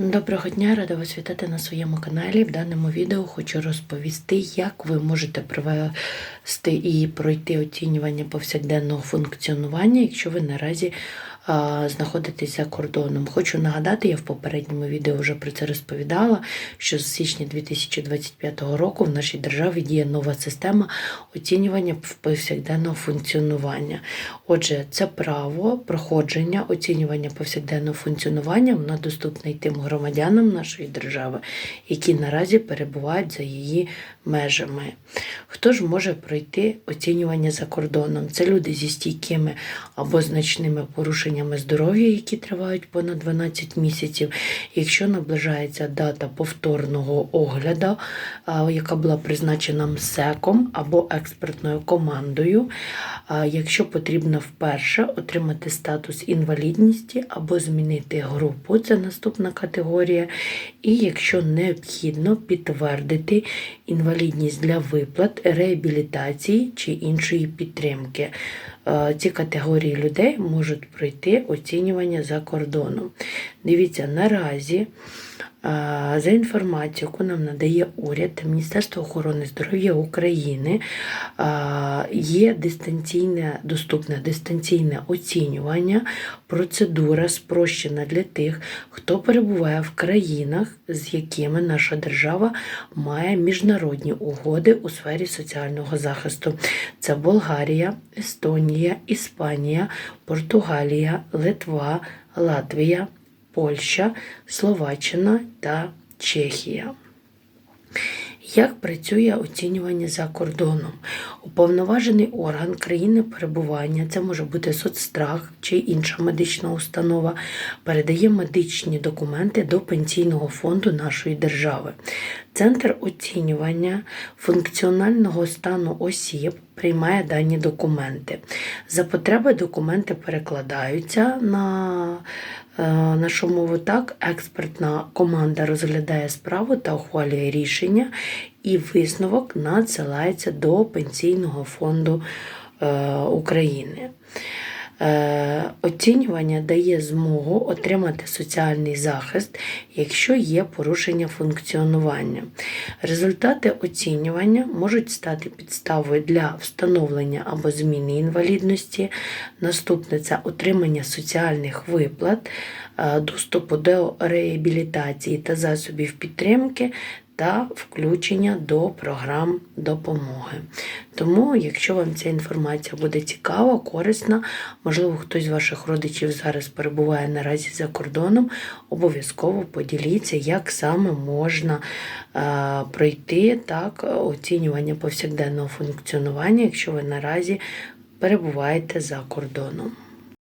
Доброго дня, рада вас вітати на своєму каналі. В даному відео хочу розповісти, як ви можете провести і пройти оцінювання повсякденного функціонування, якщо ви наразі а, знаходитесь за кордоном. Хочу нагадати, я в попередньому відео вже про це розповідала, що з січня 2025 року в нашій державі діє нова система оцінювання повсякденного функціонування. Отже, це право проходження оцінювання повсякденного функціонування воно доступне й тим громадянам нашої держави, які наразі перебувають за її межами. Хто ж може пройти оцінювання за кордоном? Це люди зі стійкими або значними порушеннями здоров'я, які тривають понад 12 місяців. Якщо наближається дата повторного огляду, яка була призначена МСЕКом або експертною командою, якщо потрібно вперше отримати статус інвалідності або змінити групу, це наступна категорія. І якщо необхідно підтвердити інвалідність для виплат, реабілітації чи іншої підтримки. Е, Ці категорії людей можуть пройти оцінювання за кордоном. Дивіться, наразі за інформацією, яку нам надає уряд Міністерство охорони здоров'я України, е, є дистанційне, доступне дистанційне оцінювання, процедура спрощена для тих, хто перебуває в країнах, з якими наша держава має міжнародні угоди у сфері соціального захисту. Це Болгарія, Естонія, Іспанія, Португалія, Литва, Латвія, Польща, Словаччина та Чехія. Як працює оцінювання за кордоном? Уповноважений орган країни перебування, це може бути соцстрах чи інша медична установа, передає медичні документи до пенсійного фонду нашої держави. Центр оцінювання функціонального стану осіб приймає дані документи. За потреби документи перекладаються на е, нашу мову так, експертна команда розглядає справу та ухвалює рішення, і висновок надсилається до Пенсійного фонду е, України. Е, Оцінювання дає змогу отримати соціальний захист, якщо є порушення функціонування. Результати оцінювання можуть стати підставою для встановлення або зміни інвалідності. Наступне це отримання соціальних виплат, е, доступу до реабілітації та засобів підтримки та включення до програм допомоги. Тому, якщо вам ця інформація буде цікава, корисна, можливо, хтось з ваших родичів зараз перебуває наразі за кордоном, обов'язково поділіться, як саме можна е, пройти так, оцінювання повсякденного функціонування, якщо ви наразі перебуваєте за кордоном.